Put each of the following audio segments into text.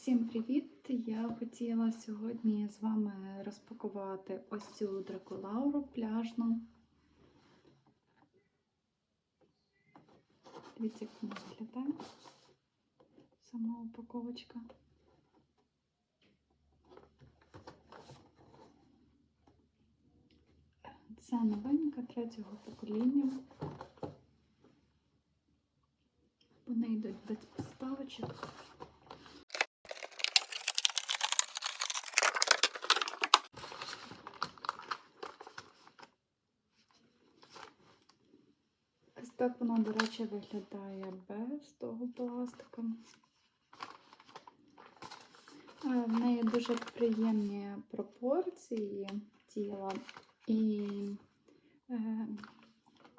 Всім привіт! Я хотіла сьогодні з вами розпакувати ось цю дракулауру пляжну. Дивіться, як вона виглядає. Сама упаковочка. Це новинка третього покоління. Вони йдуть без підставочок. Так воно, до речі, виглядає без того пластика. Е, В неї дуже приємні пропорції тіла і е,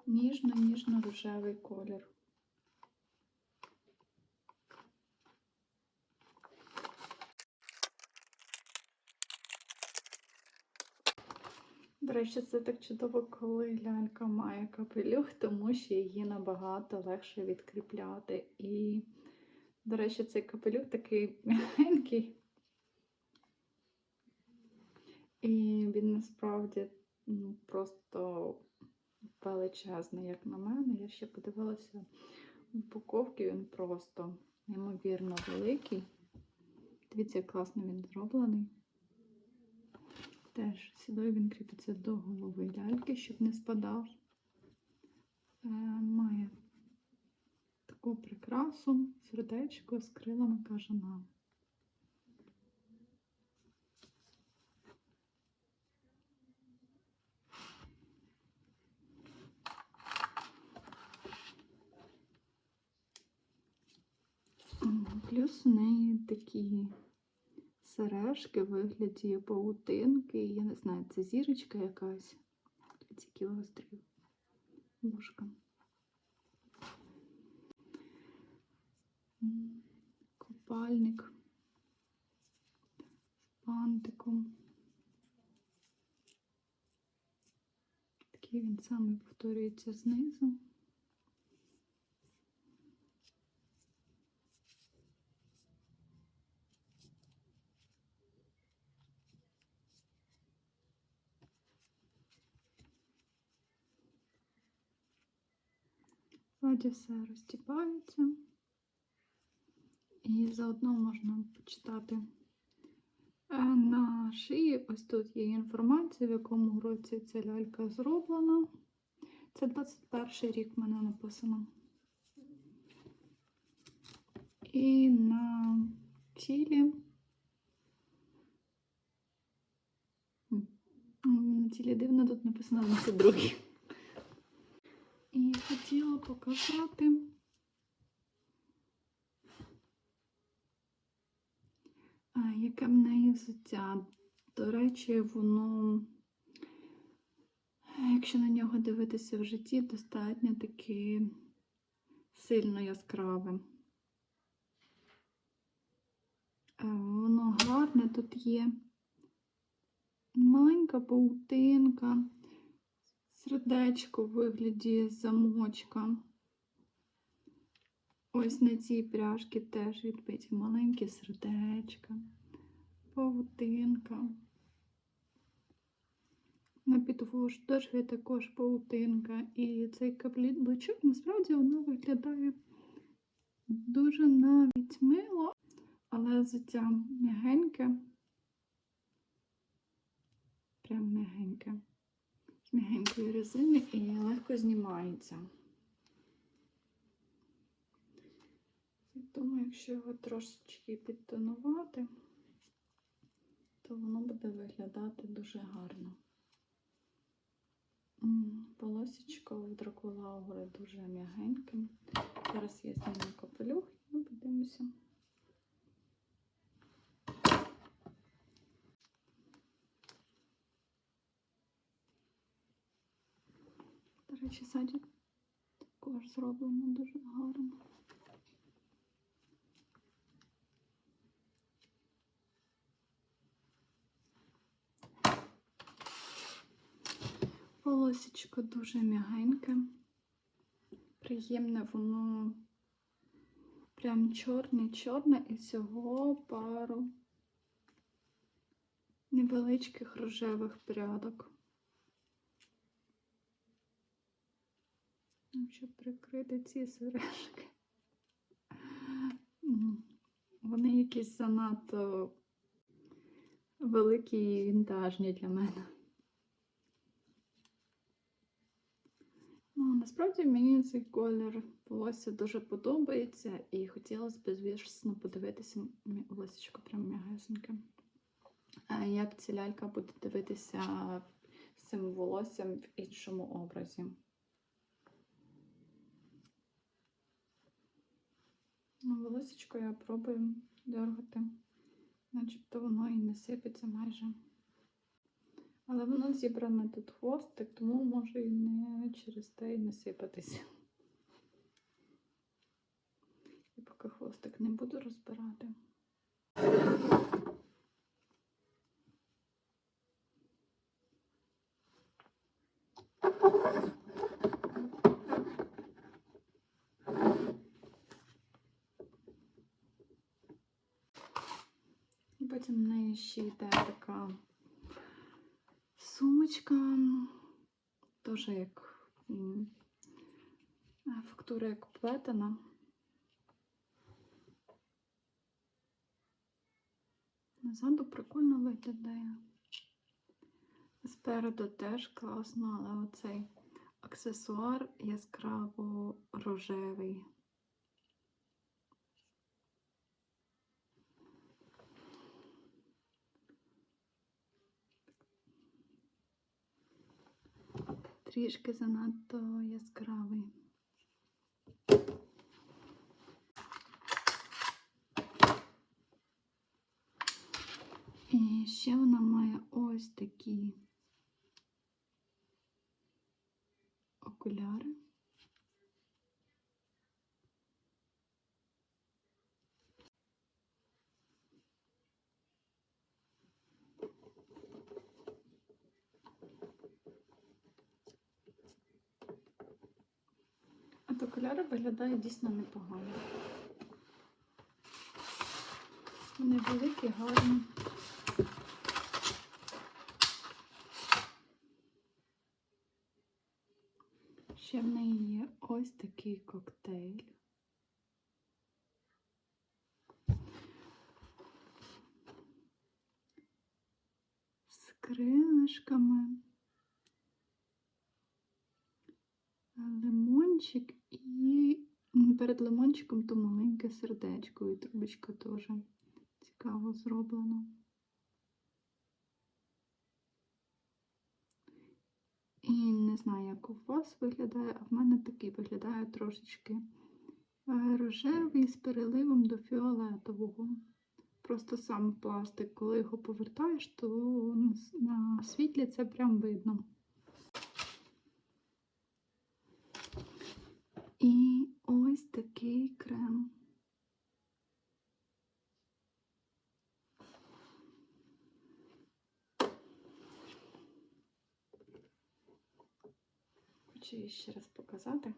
ніжно-ніжно-рожевий колір. До речі, це так чудово, коли лялька має капелюх, тому що її набагато легше відкріпляти. І, до речі, цей капелюх такий м'ягенький. І він насправді ну, просто величезний, як на мене. Я ще подивилася упаковки, він просто неймовірно великий. Дивіться, як класно він зроблений. Теж сюди він кріпиться до голови ляльки, щоб не спадав. Е, має таку прикрасу, сердечко з крилами кажана. Плюс у неї такі сережки в вигляді паутинки. Я не знаю, це зірочка якась. Дивіться, які гострі вушка. М, Купальник з бантиком. Такий він самий повторюється знизу. Ззаді все розтіпається. І заодно можна почитати Е, на шиї. Ось тут є інформація, в якому році ця лялька зроблена. Це 21 рік в мене написано. І на тілі. На тілі дивно, тут написано 22. І хотіла показати. Яке в неї взуття. До речі, воно, якщо на нього дивитися в житті, достатньо таки сильно яскраве. Воно гарне, тут є маленька паутинка, сердечко в вигляді замочка. Ось на цій пряжці теж відбиті маленькі сердечка, паутинка. На підвождові також паутинка. І цей каблучок, насправді, воно виглядає дуже навіть мило, але взуття м'ягеньке. Прям м'ягеньке. М'ягенької резини і легко знімається. Думаю, якщо його трошечки підтонувати, то воно буде виглядати дуже гарно. Полосічко у дракулаури дуже м'ягеньке. Зараз я зніму капелюх і ми подивимося. Речі, ззаді також зроблено дуже гарно. Волосечко дуже м'ягеньке, приємне воно Прям чорне-чорне і всього пару невеличких рожевих прядок. Ну, Щоб прикрити ці сережки. Вони якісь занадто великі і вінтажні для мене. Ну, насправді мені цей колір волосся дуже подобається і хотілося б, звісно, подивитися волосечко прям м'ягесеньке. Як ця лялька буде дивитися з цим волоссям в іншому образі. Волосечко я пробую дергати, начебто воно і не сипеться майже. Але воно зібране тут хвостик, тому може і не через те і не сипатися. І поки хвостик не буду розбирати. Потім в неї ще йде така сумочка, теж як е, фактура як плетена. Назаду прикольно виглядає. Спереду теж класно, але оцей аксесуар яскраво рожевий. Трішки занадто яскравий. І ще вона має ось такі окуляри. Окуляри виглядає дійсно непогано. Вони великі, гарні. Ще в неї є ось такий коктейль. З крилишками. Лимончик і перед лимончиком то маленьке сердечко і трубочка теж цікаво зроблено. І не знаю, як у вас виглядає, а в мене такий виглядає трошечки е, рожевий з переливом до фіолетового. Просто сам пластик, коли його повертаєш, то на світлі це прям видно. І ось такий крем. Хочу ще раз показати.